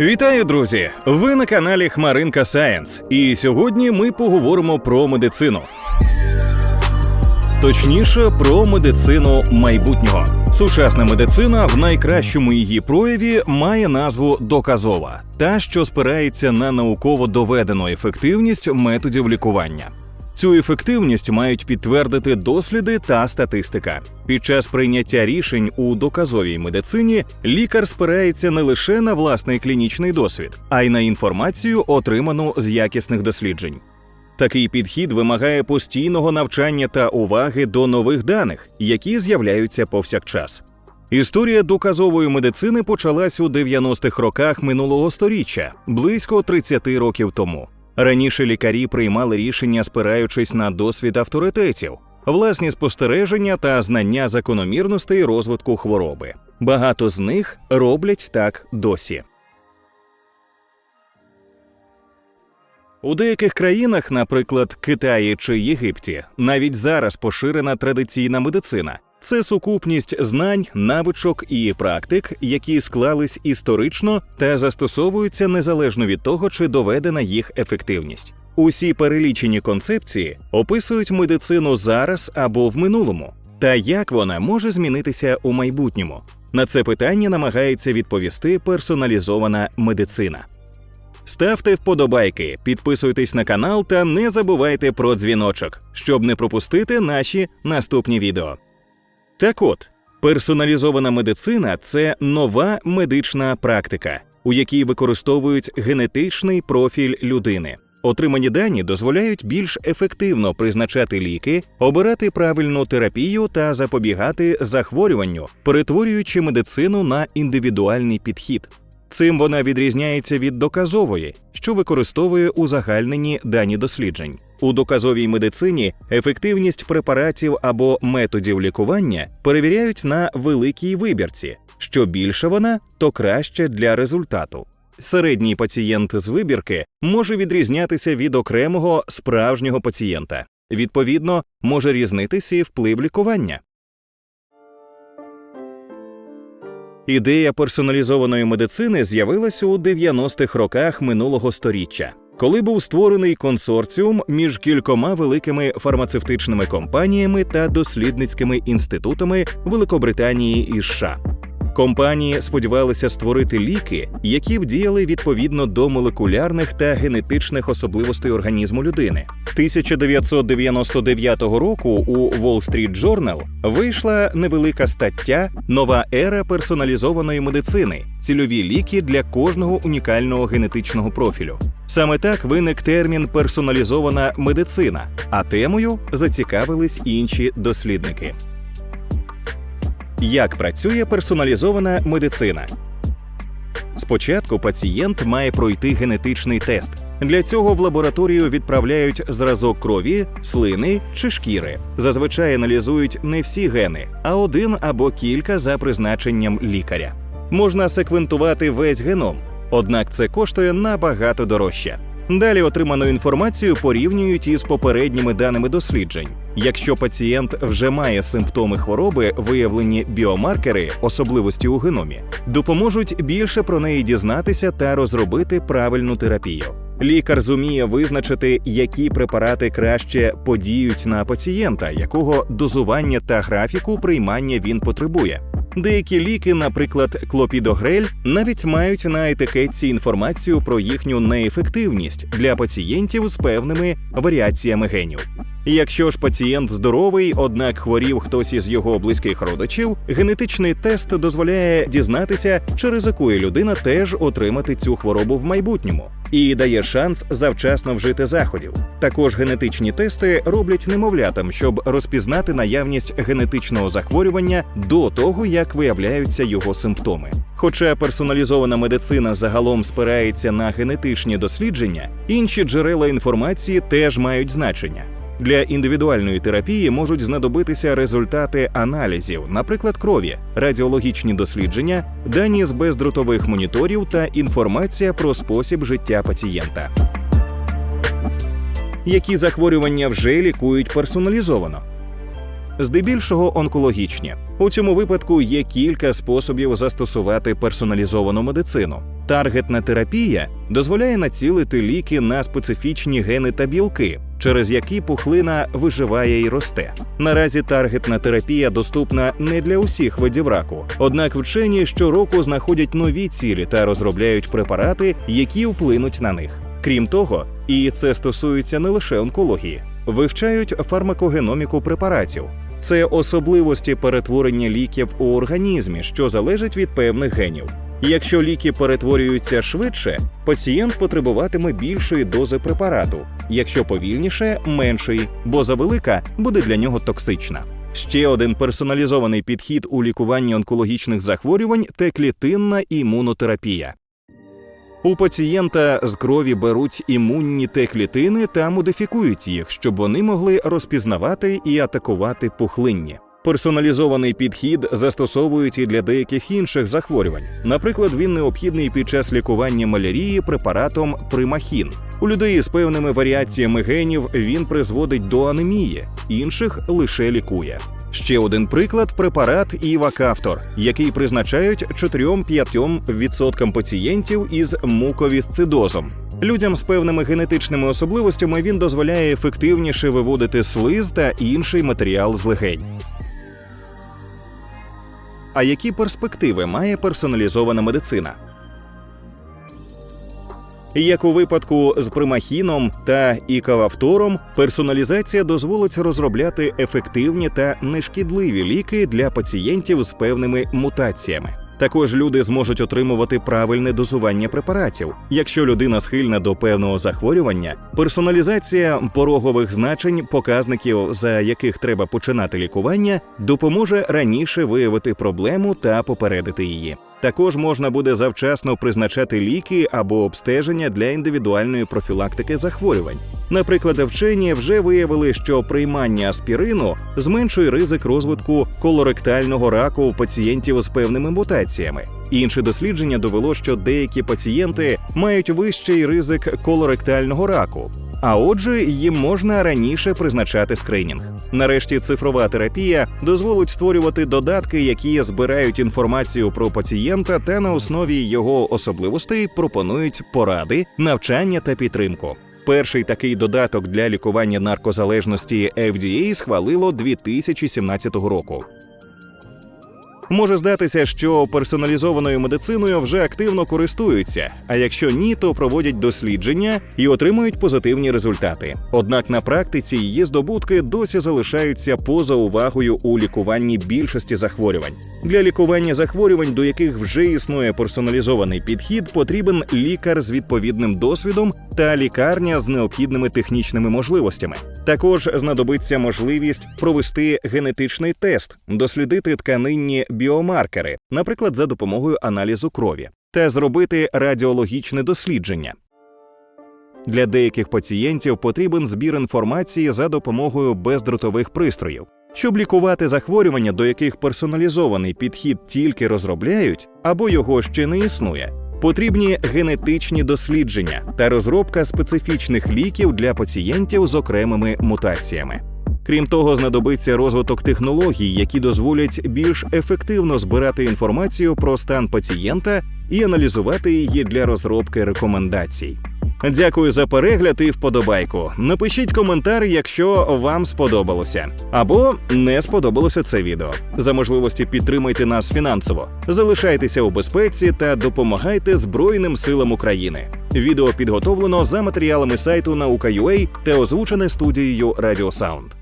Вітаю, друзі! Ви на каналі Хмаринка Сайенс. І сьогодні ми поговоримо про медицину. Точніше, про медицину майбутнього. Сучасна медицина в найкращому її прояві має назву доказова, та що спирається на науково доведену ефективність методів лікування. Цю ефективність мають підтвердити досліди та статистика. Під час прийняття рішень у доказовій медицині лікар спирається не лише на власний клінічний досвід, а й на інформацію, отриману з якісних досліджень. Такий підхід вимагає постійного навчання та уваги до нових даних, які з'являються повсякчас. Історія доказової медицини почалась у 90-х роках минулого століття, близько 30 років тому. Раніше лікарі приймали рішення, спираючись на досвід авторитетів, власні спостереження та знання закономірностей розвитку хвороби. Багато з них роблять так досі. У деяких країнах, наприклад, Китаї чи Єгипті, навіть зараз поширена традиційна медицина. Це сукупність знань, навичок і практик, які склались історично та застосовуються незалежно від того, чи доведена їх ефективність. Усі перелічені концепції описують медицину зараз або в минулому, та як вона може змінитися у майбутньому. На це питання намагається відповісти персоналізована медицина. Ставте вподобайки, підписуйтесь на канал та не забувайте про дзвіночок, щоб не пропустити наші наступні відео. Так от, персоналізована медицина це нова медична практика, у якій використовують генетичний профіль людини. Отримані дані дозволяють більш ефективно призначати ліки, обирати правильну терапію та запобігати захворюванню, перетворюючи медицину на індивідуальний підхід. Цим вона відрізняється від доказової, що використовує узагальнені дані досліджень. У доказовій медицині ефективність препаратів або методів лікування перевіряють на великій вибірці. Що більше вона, то краще для результату. Середній пацієнт з вибірки може відрізнятися від окремого справжнього пацієнта. Відповідно, може різнитися і вплив лікування. Ідея персоналізованої медицини з'явилася у 90-х роках минулого століття, коли був створений консорціум між кількома великими фармацевтичними компаніями та дослідницькими інститутами Великобританії і США. Компанії сподівалися створити ліки, які б діяли відповідно до молекулярних та генетичних особливостей організму людини. 1999 року у Wall Street Journal вийшла невелика стаття Нова ера персоналізованої медицини, цільові ліки для кожного унікального генетичного профілю. Саме так виник термін персоналізована медицина, а темою зацікавились інші дослідники. Як працює персоналізована медицина? Спочатку пацієнт має пройти генетичний тест. Для цього в лабораторію відправляють зразок крові, слини чи шкіри. Зазвичай аналізують не всі гени, а один або кілька за призначенням лікаря. Можна секвентувати весь геном, однак це коштує набагато дорожче. Далі отриману інформацію порівнюють із попередніми даними досліджень. Якщо пацієнт вже має симптоми хвороби, виявлені біомаркери, особливості у геномі, допоможуть більше про неї дізнатися та розробити правильну терапію. Лікар зуміє визначити, які препарати краще подіють на пацієнта, якого дозування та графіку приймання він потребує. Деякі ліки, наприклад, клопідогрель, навіть мають на етикетці інформацію про їхню неефективність для пацієнтів з певними варіаціями генів. Якщо ж пацієнт здоровий, однак хворів хтось із його близьких родичів, генетичний тест дозволяє дізнатися, чи ризикує людина теж отримати цю хворобу в майбутньому, і дає шанс завчасно вжити заходів. Також генетичні тести роблять немовлятам, щоб розпізнати наявність генетичного захворювання до того, як виявляються його симптоми. Хоча персоналізована медицина загалом спирається на генетичні дослідження, інші джерела інформації теж мають значення. Для індивідуальної терапії можуть знадобитися результати аналізів, наприклад, крові, радіологічні дослідження, дані з бездротових моніторів та інформація про спосіб життя пацієнта. Які захворювання вже лікують персоналізовано? Здебільшого онкологічні. У цьому випадку є кілька способів застосувати персоналізовану медицину. Таргетна терапія дозволяє націлити ліки на специфічні гени та білки, через які пухлина виживає і росте. Наразі таргетна терапія доступна не для усіх видів раку. Однак вчені щороку знаходять нові цілі та розробляють препарати, які вплинуть на них. Крім того, і це стосується не лише онкології, вивчають фармакогеноміку препаратів. Це особливості перетворення ліків у організмі, що залежать від певних генів. Якщо ліки перетворюються швидше, пацієнт потребуватиме більшої дози препарату, якщо повільніше меншої, бо завелика буде для нього токсична. Ще один персоналізований підхід у лікуванні онкологічних захворювань це клітинна імунотерапія. У пацієнта з крові беруть імунні Т-клітини та модифікують їх, щоб вони могли розпізнавати і атакувати пухлинні. Персоналізований підхід застосовують і для деяких інших захворювань. Наприклад, він необхідний під час лікування малярії препаратом примахін. У людей з певними варіаціями генів він призводить до анемії, інших лише лікує. Ще один приклад препарат Івакафтор, який призначають 4-5% пацієнтів із муковісцидозом. Людям з певними генетичними особливостями він дозволяє ефективніше виводити слиз та інший матеріал з легень. А які перспективи має персоналізована медицина? Як у випадку з примахіном та ікававтором, персоналізація дозволить розробляти ефективні та нешкідливі ліки для пацієнтів з певними мутаціями. Також люди зможуть отримувати правильне дозування препаратів. Якщо людина схильна до певного захворювання, персоналізація порогових значень, показників, за яких треба починати лікування, допоможе раніше виявити проблему та попередити її. Також можна буде завчасно призначати ліки або обстеження для індивідуальної профілактики захворювань. Наприклад, вчені вже виявили, що приймання аспірину зменшує ризик розвитку колоректального раку у пацієнтів з певними мутаціями. Інше дослідження довело, що деякі пацієнти мають вищий ризик колоректального раку. А отже, їм можна раніше призначати скринінг. Нарешті цифрова терапія дозволить створювати додатки, які збирають інформацію про пацієнта та на основі його особливостей пропонують поради, навчання та підтримку. Перший такий додаток для лікування наркозалежності FDA схвалило 2017 року. Може здатися, що персоналізованою медициною вже активно користуються, а якщо ні, то проводять дослідження і отримують позитивні результати. Однак на практиці її здобутки досі залишаються поза увагою у лікуванні більшості захворювань. Для лікування захворювань, до яких вже існує персоналізований підхід, потрібен лікар з відповідним досвідом та лікарня з необхідними технічними можливостями. Також знадобиться можливість провести генетичний тест, дослідити тканинні біомаркери, наприклад, за допомогою аналізу крові, та зробити радіологічне дослідження. Для деяких пацієнтів потрібен збір інформації за допомогою бездротових пристроїв. Щоб лікувати захворювання, до яких персоналізований підхід тільки розробляють або його ще не існує, потрібні генетичні дослідження та розробка специфічних ліків для пацієнтів з окремими мутаціями. Крім того, знадобиться розвиток технологій, які дозволять більш ефективно збирати інформацію про стан пацієнта і аналізувати її для розробки рекомендацій. Дякую за перегляд і вподобайку. Напишіть коментар, якщо вам сподобалося, або не сподобалося це відео. За можливості підтримайте нас фінансово, залишайтеся у безпеці та допомагайте Збройним силам України. Відео підготовлено за матеріалами сайту Наука.UA та озвучене студією Радіосаунд.